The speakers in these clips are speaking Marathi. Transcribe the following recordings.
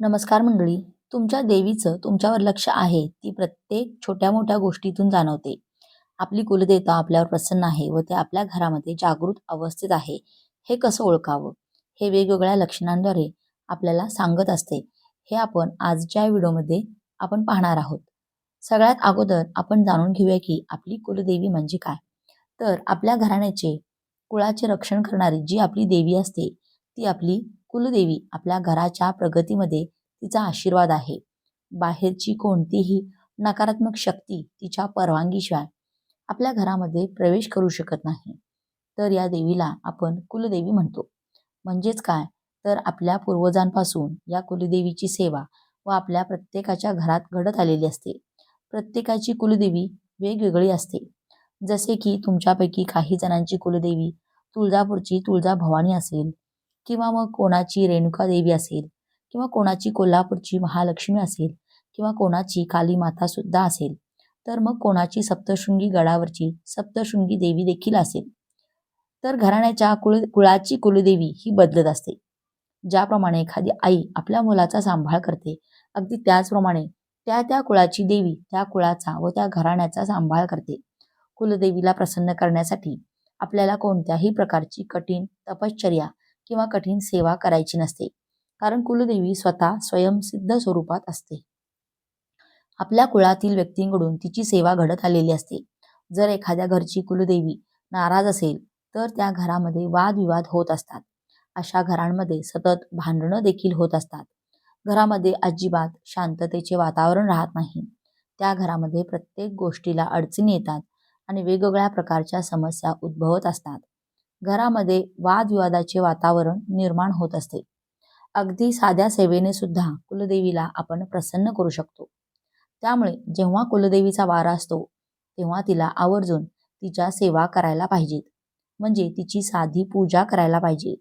नमस्कार मंडळी तुमच्या देवीचं तुमच्यावर लक्ष आहे ती प्रत्येक छोट्या मोठ्या गोष्टीतून जाणवते. आपली कुलदेवता आपल्यावर प्रसन्न आहे व ते आपल्या घरामध्ये जागृत अवस्थेत आहे हे कसं ओळखावं? हे वेगवेगळ्या लक्षणांद्वारे आपल्याला सांगत असते. हे आपण आजच्या व्हिडिओमध्ये आपण पाहणार आहोत. सगळ्यात अगोदर आपण जाणून घेऊया की आपली कुलदेवी म्हणजे काय. तर आपल्या घराण्याचे कुळाचे रक्षण करणारी जी आपली देवी असते ती आपली कुलदेवी आपल्या घराच्या प्रगतीमध्ये तिचा आशीर्वाद आहे. बाहेरची कोणतीही नकारात्मक शक्ती तिच्या परवानगीशिवाय आपल्या घरामध्ये प्रवेश करू शकत नाही. तर या देवीला आपण कुलदेवी म्हणतो. म्हणजेच काय? तर आपल्या पूर्वजांपासून या कुलदेवीची सेवा व आपल्या प्रत्येकाच्या घरात घडत आलेली असते. प्रत्येकाची कुलदेवी वेगवेगळी असते. जसे की तुमच्यापैकी काही जणांची कुलदेवी तुळजापूरची तुळजा भवानी असेल किंवा मग कोणाची रेणुका देवी असेल किंवा कोणाची कोल्हापूरची महालक्ष्मी असेल किंवा कोणाची काली सुद्धा असेल तर मग कोणाची सप्तशृंगी गडावरची सप्तशृंगी देवी देखील असेल. तर घराण्याच्या कुळ कुळाची कुलदेवी ही बदलत असते ज्याप्रमाणे एखादी आई आपल्या मुलाचा सांभाळ करते. अगदी त्याचप्रमाणे त्या त्या कुळाची देवी त्या कुळाचा व त्या घराण्याचा सांभाळ करते. कुलदेवीला प्रसन्न करण्यासाठी आपल्याला कोणत्याही प्रकारची कठीण तपश्चर्या किंवा कठीण सेवा करायची नसते. कारण कुलदेवी स्वतः स्वयंसिद्ध स्वरूपात असते. आपल्या कुळातील व्यक्तींकडून तिची सेवा घडत आलेली असते. जर एखाद्या घरची कुलदेवी नाराज असेल तर त्या घरामध्ये वादविवाद होत असतात. अशा घरांमध्ये सतत भांडणं देखील होत असतात. घरामध्ये अजिबात शांततेचे वातावरण राहत नाही. त्या घरामध्ये प्रत्येक गोष्टीला अडचणी येतात आणि वेगवेगळ्या प्रकारच्या समस्या उद्भवत असतात. घरामध्ये वादविवादाचे वातावरण निर्माण होत असते. अगदी साध्या सेवेने सुद्धा कुलदेवीला आपण प्रसन्न करू शकतो. त्यामुळे जेव्हा कुलदेवीचा वारा असतो तेव्हा तिला आवर्जून तिच्या सेवा करायला पाहिजेत म्हणजे तिची साधी पूजा करायला पाहिजे.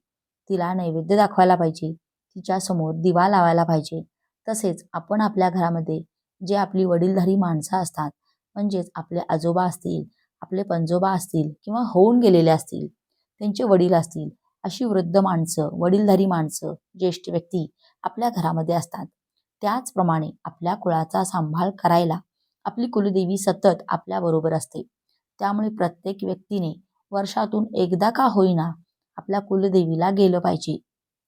तिला नैवेद्य दाखवायला पाहिजे. तिच्या समोर दिवा लावायला पाहिजे. तसेच आपण आपल्या घरामध्ये जे आपली वडीलधारी माणसं असतात म्हणजेच आपले आजोबा असतील आपले पंजोबा असतील किंवा होऊन गेलेले असतील त्यांचे वडील असतील. अशी वृद्ध माणसं वडीलधारी माणसं ज्येष्ठ व्यक्ती आपल्या घरामध्ये असतात. त्याचप्रमाणे आपल्या कुळाचा सांभाळ करायला आपली कुलदेवी सतत आपल्याबरोबर असते. त्यामुळे प्रत्येक व्यक्तीने वर्षातून एकदा का होईना आपल्या कुलदेवीला गेलं पाहिजे.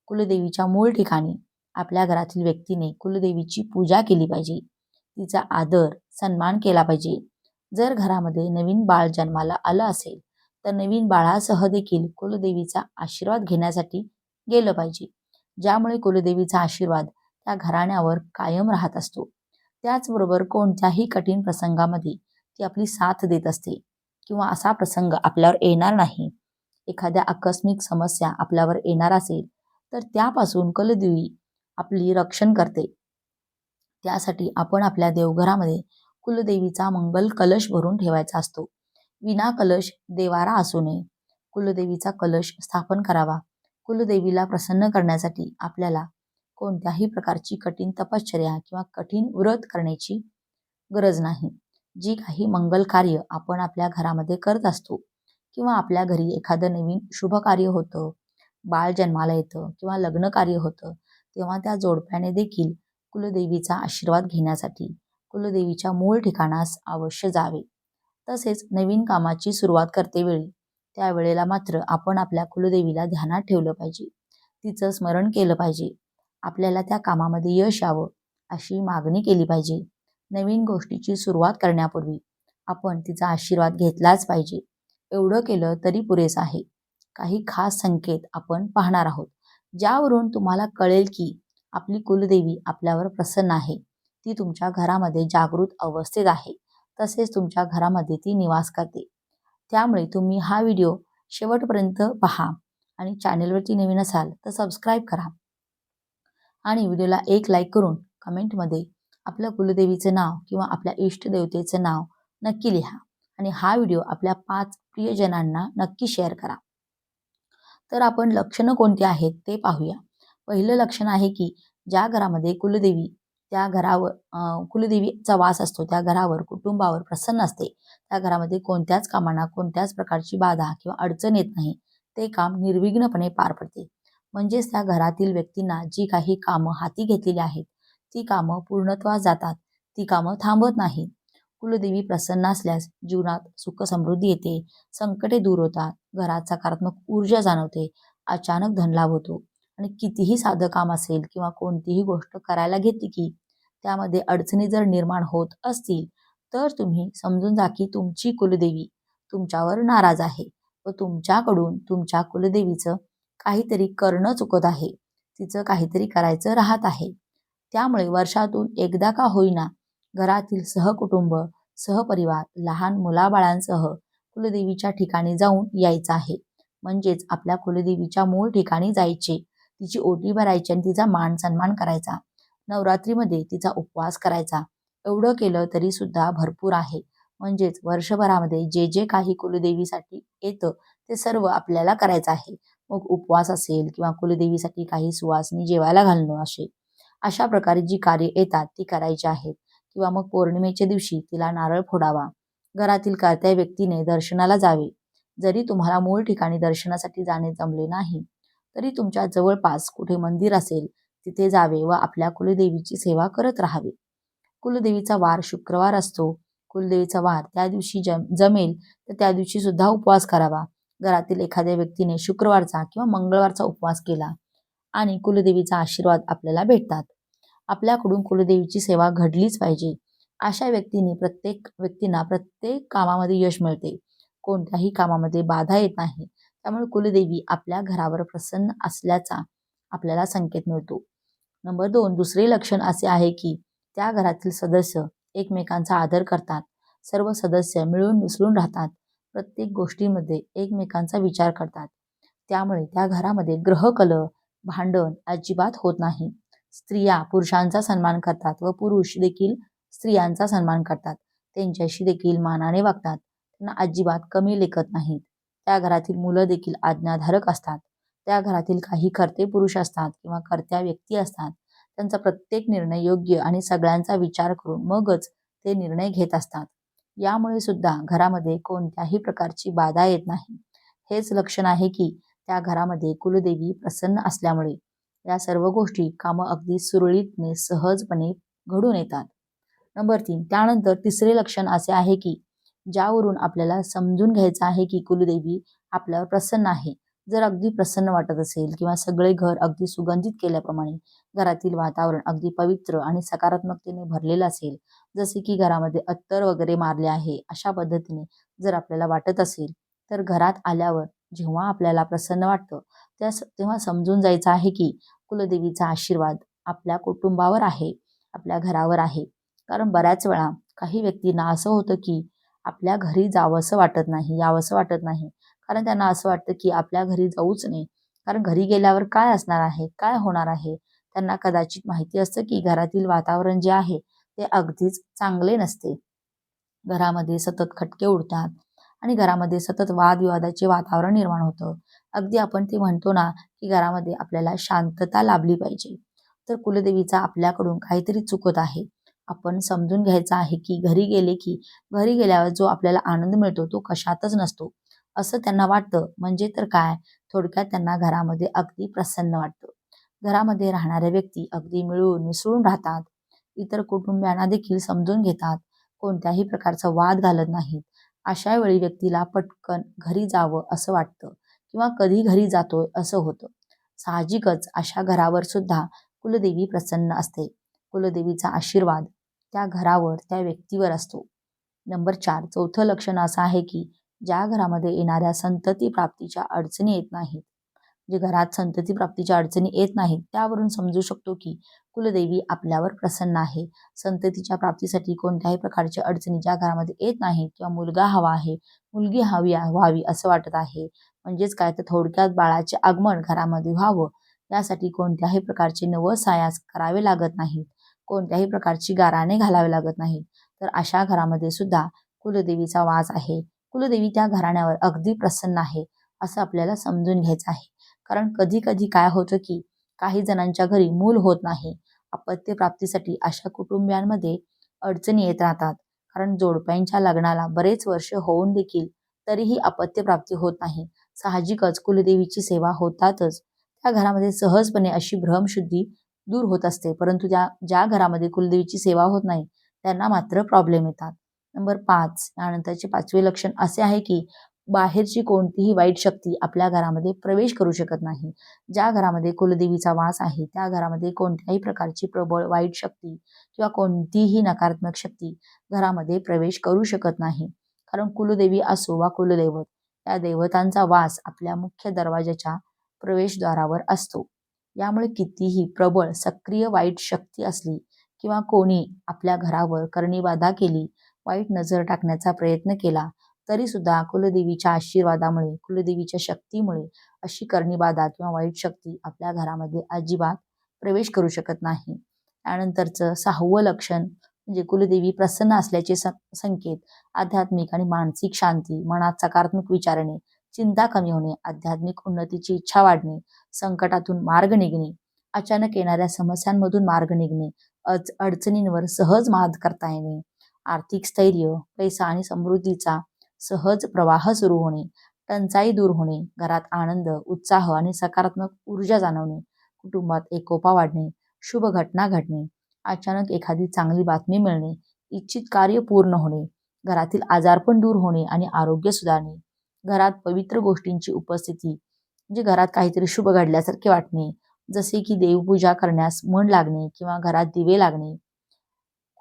कुलदेवीच्या मूळ ठिकाणी आपल्या घरातील व्यक्तीने कुलदेवीची पूजा केली पाहिजे. तिचा आदर सन्मान केला पाहिजे. जर घरामध्ये नवीन बाळ जन्माला आलं असेल तर नवीन बाळासह देखील कुलदेवीचा आशीर्वाद घेण्यासाठी गेलं पाहिजे. ज्यामुळे कुलदेवीचा आशीर्वाद त्या घराण्यावर कायम राहत असतो. त्याचबरोबर कोणत्याही कठीण प्रसंगामध्ये ती आपली साथ देत असते किंवा असा प्रसंग आपल्यावर येणार नाही. एखाद्या आकस्मिक समस्या आपल्यावर येणार असेल तर त्यापासून कुलदेवी आपली रक्षण करते. त्यासाठी आपण आपल्या देवघरामध्ये कुलदेवीचा मंगल कलश भरून ठेवायचा असतो. विना कलश देवारा असू नये. कुलदेवीचा कलश स्थापन करावा. कुलदेवीला प्रसन्न करण्यासाठी आपल्याला कोणत्याही प्रकारची कठीण तपश्चर्या किंवा कठीण व्रत करण्याची गरज नाही. जी काही मंगल कार्य आपण आपल्या घरामध्ये करत असतो किंवा आपल्या घरी एखादं नवीन शुभ कार्य होतं बाळ जन्माला येतं किंवा लग्न कार्य होतं तेव्हा त्या जोडप्याने देखील कुलदेवीचा आशीर्वाद घेण्यासाठी कुलदेवीच्या मूळ ठिकाणास अवश्य जावे. तसेच नवीन कामाची सुरुवात करतेवेळी त्यावेळेला मात्र आपण आपल्या कुलदेवीला ध्यानात ठेवलं पाहिजे. तिचं स्मरण केलं पाहिजे. आपल्याला त्या कामामध्ये यश यावं अशी मागणी केली पाहिजे. नवीन गोष्टीची सुरुवात करण्यापूर्वी आपण तिचा आशीर्वाद घेतलाच पाहिजे. एवढं केलं तरी पुरेसं आहे. काही खास संकेत आपण पाहणार आहोत. ज्यावरून तुम्हाला कळेल की आपली कुलदेवी आपल्यावर प्रसन्न आहे. ती तुमच्या घरामध्ये जागृत अवस्थेत आहे. तसेच तुमच्या घरामध्ये ती निवास करते. त्यामुळे तुम्ही हा व्हिडिओ शेवटपर्यंत पहा आणि चॅनेलवरती नवीन असाल तर सबस्क्राईब करा. आणि व्हिडिओला एक लाईक करून कमेंटमध्ये आपल्या कुलदेवीचं नाव किंवा आपल्या इष्टदेवतेचं नाव नक्की लिहा आणि हा व्हिडिओ आपल्या पाच प्रियजनांना नक्की शेअर करा. तर आपण लक्षणं कोणती आहेत ते पाहूया. पहिलं लक्षण आहे की ज्या घरामध्ये कुलदेवी त्या घरावर कुलदेवीचा वास असतो. त्या घरावर कुटुंबावर प्रसन्न असते. त्या घरामध्ये कोणत्याच कामांना कोणत्याच प्रकारची बाधा किंवा अडचण येत नाही. ते काम निर्विघ्नपणे पार पडते. म्हणजेच त्या घरातील व्यक्तींना जी काही कामं हाती घेतलेली आहेत ती कामं पूर्णत्वास जातात. ती कामं थांबत नाहीत. कुलदेवी प्रसन्न असल्यास जीवनात सुख समृद्धी येते. संकटे दूर होतात. घरात सकारात्मक ऊर्जा जाणवते. अचानक धनलाभ होतो. आणि कितीही साधं काम असेल किंवा कोणतीही गोष्ट करायला घेतली की त्यामध्ये अडचणी जर निर्माण होत असतील तर तुम्ही समजून जा की तुमची कुलदेवी तुमच्यावर नाराज आहे व तुमच्याकडून तुमच्या कुलदेवीचं काहीतरी करणं चुकत आहे. तिचं काहीतरी करायचं राहत आहे. त्यामुळे वर्षातून एकदा का होईना घरातील सहकुटुंब सहपरिवार लहान मुलाबाळांसह कुलदेवीच्या ठिकाणी जाऊन यायचं आहे. म्हणजेच आपल्या कुलदेवीच्या मूळ ठिकाणी जायचे तिची ओटी भरायची आणि तिचा मान सन्मान करायचा. नवरात्रीमध्ये तिचा उपवास करायचा. एवढं केलं तरी सुद्धा भरपूर आहे. म्हणजेच वर्षभरामध्ये जे जे काही कुलदेवीसाठी येतं ते सर्व आपल्याला करायचं आहे. मग उपवास असेल किंवा कुलदेवीसाठी काही सुवासनी जेवायला घालणं असे अशा प्रकारे जी कार्य येतात ती करायची आहेत. किंवा मग पौर्णिमेच्या दिवशी तिला नारळ फोडावा. घरातील कर्त्या व्यक्तीने दर्शनाला जावे. जरी तुम्हाला मूळ ठिकाणी दर्शनासाठी जाणे जमले नाही तरी तुमच्या जवळपास कुठे मंदिर असेल तिथे जावे व आपल्या कुलदेवीची सेवा करत राहावे. कुलदेवीचा वार शुक्रवार असतो. कुलदेवीचा वार त्या दिवशी जम जमेल तर त्या दिवशी सुद्धा उपवास करावा. घरातील एखाद्या व्यक्तीने शुक्रवारचा किंवा मंगळवारचा उपवास केला आणि कुलदेवीचा आशीर्वाद आपल्याला भेटतात. आपल्याकडून कुलदेवीची सेवा घडलीच पाहिजे. अशा व्यक्तीने प्रत्येक व्यक्तींना प्रत्येक कामामध्ये यश मिळते. कोणत्याही कामामध्ये बाधा येत नाही. त्यामुळे कुलदेवी आपल्या घरावर प्रसन्न असल्याचा आपल्याला संकेत मिळतो. नंबर दोन दुसरे लक्षण असे आहे की त्या घरातील सदस्य एकमेकांचा आदर करतात. सर्व सदस्य मिळून मिसळून राहतात. प्रत्येक गोष्टीमध्ये एकमेकांचा विचार करतात. त्यामुळे त्या घरामध्ये ग्रहकल भांडण अजिबात होत नाही. स्त्रिया पुरुषांचा सन्मान करतात व पुरुष देखील स्त्रियांचा सन्मान करतात. त्यांच्याशी देखील मानाने वागतात. त्यांना अजिबात कमी लेखत नाहीत. त्या घरातील मुलं देखील आज्ञाधारक असतात. त्या घरातील काही कर्ते पुरुष असतात किंवा कर्त्या व्यक्ती असतात त्यांचा प्रत्येक निर्णय योग्य आणि सगळ्यांचा विचार करून मगच ते निर्णय घेत असतात. यामुळे सुद्धा घरामध्ये कोणत्याही प्रकारची बाधा येत नाही. हेच लक्षण आहे की त्या घरामध्ये कुलदेवी प्रसन्न असल्यामुळे या सर्व गोष्टी कामं अगदी सुरळीतने सहजपणे घडून येतात. नंबर तीन त्यानंतर तिसरे लक्षण असे आहे की ज्यावरून आपल्याला समजून घ्यायचं आहे की कुलदेवी आपल्यावर प्रसन्न आहे. जर अगदी प्रसन्न वाटत असेल किंवा सगळे घर अगदी सुगंधित केल्याप्रमाणे घरातील वातावरण अगदी पवित्र आणि सकारात्मकतेने भरलेलं असेल जसे की घरामध्ये अत्तर वगैरे मारले आहे अशा पद्धतीने जर आपल्याला वाटत असेल तर घरात आल्यावर जेव्हा आपल्याला प्रसन्न वाटतं त्या तेव्हा समजून जायचं आहे की कुलदेवीचा आशीर्वाद आपल्या कुटुंबावर आहे आपल्या घरावर आहे. कारण बऱ्याच वेळा काही व्यक्तींना असं होतं की आपल्या घरी जावंसं वाटत नाही यावंसं वाटत नाही. कारण त्यांना असं वाटतं की आपल्या घरी जाऊच नाही कारण घरी गेल्यावर काय असणार आहे? काय होणार आहे? त्यांना कदाचित माहिती असतं की घरातील वातावरण जे आहे ते अगदीच चांगले नसते. घरामध्ये सतत खटके उडतात आणि घरामध्ये सतत वादविवादाचे वातावरण निर्माण होतं. अगदी आपण ते म्हणतो ना की घरामध्ये आपल्याला शांतता लाभली पाहिजे. तर कुलदेवीचा आपल्याकडून काहीतरी चुकत आहे. आपण समजून घ्यायचं आहे की घरी गेले की घरी गेल्यावर जो आपल्याला आनंद मिळतो तो कशातच नसतो. असं त्यांना वाटतं. म्हणजे तर काय? थोडक्यात त्यांना घरामध्ये अगदी प्रसन्न वाटतं. घरामध्ये राहणाऱ्या व्यक्ती अगदी मिळून मिसळून राहतात. इतर कुटुंबियांना देखील समजून घेतात. कोणत्याही प्रकारचा वाद घालत नाहीत. अशा वेळी व्यक्तीला पटकन घरी जावं असं वाटतं किंवा कधी घरी जातोय असं होतं. साहजिकच अशा घरावर सुद्धा कुलदेवी प्रसन्न असते. कुलदेवीचा आशीर्वाद त्या घरावर त्या व्यक्तीवर असतो. नंबर चार. चौथं लक्षण असं आहे की ज्या घरामध्ये येणाऱ्या संतती प्राप्तीच्या अडचणी येत नाहीत जे घरात संतती प्राप्तीच्या अडचणी येत नाहीत त्यावरून समजू शकतो की कुलदेवी आपल्यावर प्रसन्न आहे. संततीच्या प्राप्तीसाठी कोणत्याही प्रकारच्या अडचणी ज्या घरामध्ये येत नाहीत किंवा मुलगा हवा आहे मुलगी हवी व्हावी असं वाटत आहे म्हणजेच काय तर थोडक्यात बाळाचे आगमन घरामध्ये व्हावं यासाठी कोणत्याही प्रकारचे नवस सायास करावे लागत नाहीत कोणत्याही प्रकारची गाराणे घालावे लागत नाहीत. तर अशा घरामध्ये सुद्धा कुलदेवीचा वास आहे. कुलदेवी त्या घराण्यावर अगदी प्रसन्न आहे असं आपल्याला समजून घ्यायचं आहे. कारण कधी कधी काय होतं की काही जणांच्या घरी मूल होत नाही. अपत्य प्राप्तीसाठी अशा कुटुंबियांमध्ये अडचणी येत राहतात. कारण जोडप्यांच्या लग्नाला बरेच वर्ष होऊन देखील तरीही अपत्य प्राप्ती होत नाही. साहजिकच कुलदेवीची सेवा होतातच. त्या घरामध्ये सहजपणे अशी भ्रमशुद्धी दूर होत असते. परंतु त्या ज्या घरामध्ये कुलदेवीची सेवा होत नाही त्यांना मात्र प्रॉब्लेम येतात. नंबर पाच. यानंतरचे पाचवे लक्षण असे आहे की बाहेरची कोणतीही वाईट शक्ती आपल्या घरामध्ये प्रवेश करू शकत नाही. ज्या घरामध्ये कुलदेवीचा वास आहे त्या घरामध्ये कोणत्याही प्रकारची प्रबळ वाईट शक्ती किंवा कोणतीही नकारात्मक शक्ती घरामध्ये प्रवेश करू शकत नाही. कारण कुलदेवी असो वा कुलदैवत या देवतांचा वास आपल्या मुख्य दरवाजाच्या प्रवेशद्वारावर असतो. यामुळे कितीही प्रबळ सक्रिय वाईट शक्ती असली किंवा कोणी आपल्या घरावर करणीबाधा केली वाईट नजर टाकण्याचा प्रयत्न केला तरी सुद्धा कुलदेवीच्या आशीर्वादामुळे कुलदेवीच्या शक्तीमुळे अशी करणीबाधा किंवा वाईट शक्ती आपल्या घरामध्ये अजिबात प्रवेश करू शकत नाही. त्यानंतरचं सहावं लक्षण म्हणजे कुलदेवी प्रसन्न असल्याचे संकेत आध्यात्मिक आणि मानसिक शांती मनात सकारात्मक विचारणे चिंता कमी होणे आध्यात्मिक उन्नतीची इच्छा वाढणे संकटातून मार्ग निघणे अचानक येणाऱ्या समस्यांमधून मार्ग निघणे अडचणींवर सहज मात करता येणे आर्थिक स्थैर्य पैसा आणि समृद्धीचा सहज प्रवाह सुरू होणे टंचाई दूर होणे घरात आनंद उत्साह आणि सकारात्मक ऊर्जा जाणवणे कुटुंबात एकोपा वाढणे शुभ घटना घडणे अचानक एखादी चांगली बातमी मिळणे इच्छित कार्य पूर्ण होणे घरातील आजारपण दूर होणे आणि आरोग्य सुधारणे घरात पवित्र गोष्टींची उपस्थिती म्हणजे घरात काहीतरी शुभ घडल्यासारखे वाटणे जसे की देवपूजा करण्यास मन लागणे किंवा घरात दिवे लागणे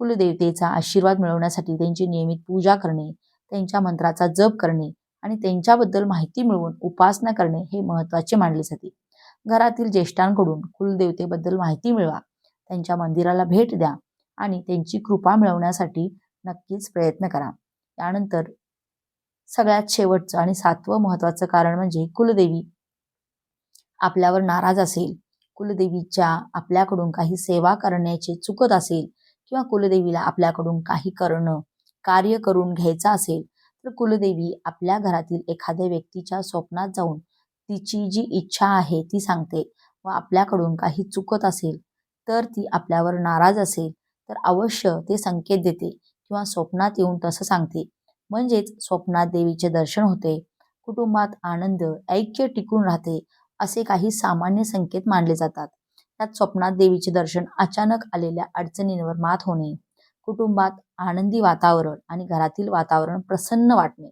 कुलदेवतेचा आशीर्वाद मिळवण्यासाठी त्यांची नियमित पूजा करणे त्यांच्या मंत्राचा जप करणे आणि त्यांच्याबद्दल माहिती मिळवून उपासना करणे हे महत्त्वाचे मानले जाते. घरातील ज्येष्ठांकडून कुलदेवतेबद्दल माहिती मिळवा त्यांच्या मंदिराला भेट द्या आणि त्यांची कृपा मिळवण्यासाठी नक्कीच प्रयत्न करा. त्यानंतर सगळ्यात शेवटचं आणि सातवं महत्त्वाचं कारण म्हणजे कुलदेवी. आपल्यावर नाराज असेल कुलदेवीच्या आपल्याकडून काही सेवा करण्याचे चुकत असेल किंवा कुलदेवीला आपल्याकडून काही करणं कार्य करून घ्यायचं असेल तर कुलदेवी आपल्या घरातील एखाद्या व्यक्तीच्या स्वप्नात जाऊन तिची जी इच्छा आहे ती सांगते व आपल्याकडून काही चुकत असेल तर ती आपल्यावर नाराज असेल तर अवश्य ते संकेत देते किंवा स्वप्नात येऊन तसं सांगते. म्हणजेच स्वप्नात देवीचे दर्शन होते कुटुंबात आनंद ऐक्य टिकून राहते असे काही सामान्य संकेत मानले जातात. त्यात स्वप्नात देवीचे दर्शन अचानक आलेल्या अडचणींवर मात होणे कुटुंबात आनंदी वातावरण आणि घरातील वातावरण प्रसन्न वाटणे.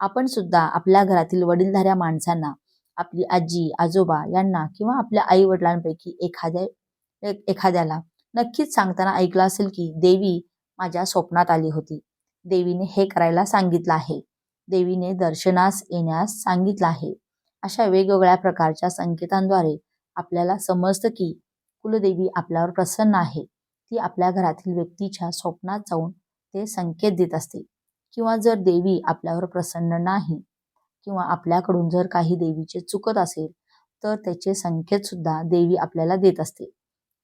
आपण सुद्धा आपल्या घरातील वडीलधाऱ्या माणसांना आपली आजी आजोबा यांना किंवा आपल्या आई वडिलांपैकी एखाद्या एखाद्याला नक्कीच सांगताना ऐकलं असेल की देवी माझ्या स्वप्नात आली होती. देवीने हे करायला सांगितलं आहे. देवीने दर्शनास येण्यास सांगितलं आहे. अशा वेगवेगळ्या प्रकारच्या संकेतांद्वारे आपल्याला समजतं की कुलदेवी आपल्यावर प्रसन्न आहे. ती आपल्या घरातील व्यक्तीच्या स्वप्नात जाऊन ते संकेत देत असते. किंवा जर देवी आपल्यावर प्रसन्न नाही किंवा आपल्याकडून जर काही देवीचे चुकत असेल तर त्याचे संकेत सुद्धा देवी आपल्याला देत असते.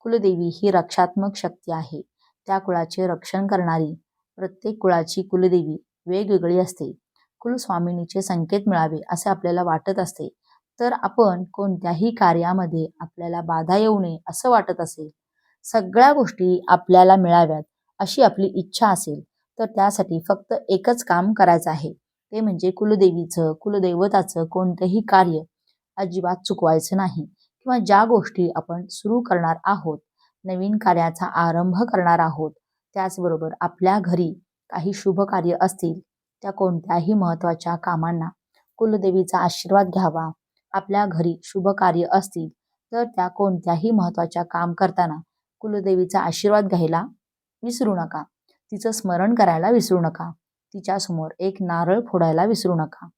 कुलदेवी ही रक्षात्मक शक्ती आहे. त्या कुळाचे रक्षण करणारी प्रत्येक कुळाची कुलदेवी वेगवेगळी असते. कुलस्वामिनीचे संकेत मिळावे असे आपल्याला वाटत असते. तर आपण कोणत्याही कार्यामध्ये आपल्याला बाधा येऊ नये असं वाटत असेल. सगळ्या गोष्टी आपल्याला मिळाव्यात अशी आपली इच्छा असेल तर त्यासाठी फक्त एकच काम करायचं आहे. ते म्हणजे कुलदेवीचं कुलदैवताचं कोणतंही कार्य अजिबात चुकवायचं नाही किंवा ज्या गोष्टी आपण सुरू करणार आहोत नवीन कार्याचा आरंभ करणार आहोत त्याचबरोबर आपल्या घरी काही शुभ कार्य असतील त्या कोणत्याही महत्त्वाच्या कामांना कुलदेवीचा आशीर्वाद घ्यावा. आपल्या घरी शुभ कार्य असतील तर त्या कोणत्याही महत्त्वाच्या काम करताना कुलदेवीचा आशीर्वाद घ्यायला विसरू नका. तिचं स्मरण करायला विसरू नका. तिच्यासमोर एक नारळ फोडायला विसरू नका.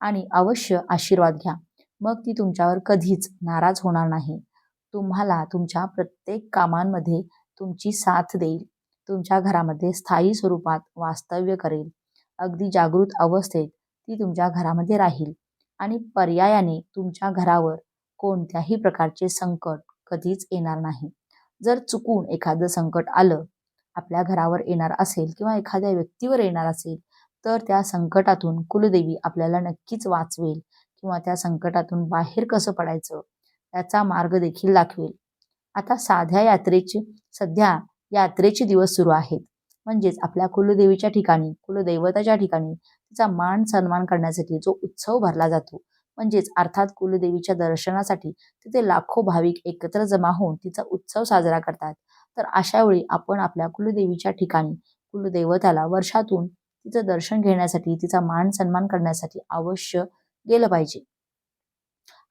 आणि अवश्य आशीर्वाद घ्या. मग ती तुमच्यावर कधीच नाराज होणार नाही. तुम्हाला तुमच्या प्रत्येक कामांमध्ये तुमची साथ देईल. तुमच्या घरामध्ये स्थायी स्वरूपात वास्तव्य करेल. अगदी जागृत अवस्थेत ती तुमच्या घरामध्ये राहील. आणि पर्यायाने तुमच्या घरावर कोणत्याही प्रकारचे संकट कधीच येणार नाही. जर चुकून एखादं संकट आलं आपल्या घरावर येणार असेल किंवा एखाद्या व्यक्तीवर येणार असेल तर त्या संकटातून कुलदेवी आपल्याला नक्कीच वाचवेल किंवा त्या संकटातून बाहेर कसं पडायचं त्याचा मार्ग देखील दाखवेल. आता साध्या यात्रेचे सध्या यात्रेचे दिवस सुरू आहेत. म्हणजेच आपल्या कुलदेवीच्या ठिकाणी कुलदैवताच्या ठिकाणी तिचा मान सन्मान करण्यासाठी जो उत्सव भरला जातो म्हणजेच अर्थात कुलदेवीच्या दर्शनासाठी तिथे लाखो भाविक एकत्र जमा होऊन तिचा उत्सव साजरा करतात. तर अशा वेळी आपण आपल्या कुलदेवीच्या ठिकाणी कुलदैवताला वर्षातून तिचं दर्शन घेण्यासाठी तिचा मान सन्मान करण्यासाठी अवश्य गेलं पाहिजे.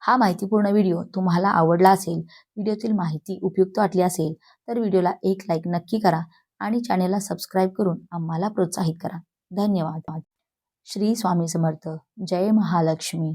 हा माहितीपूर्ण व्हिडिओ तुम्हाला आवडला असेल व्हिडिओतील माहिती उपयुक्त वाटली असेल तर व्हिडिओला एक लाईक नक्की करा. आणि चॅनेलला सबस्क्राईब करून आम्हाला प्रोत्साहित करा. धन्यवाद. श्री स्वामी समर्थ. जय महालक्ष्मी.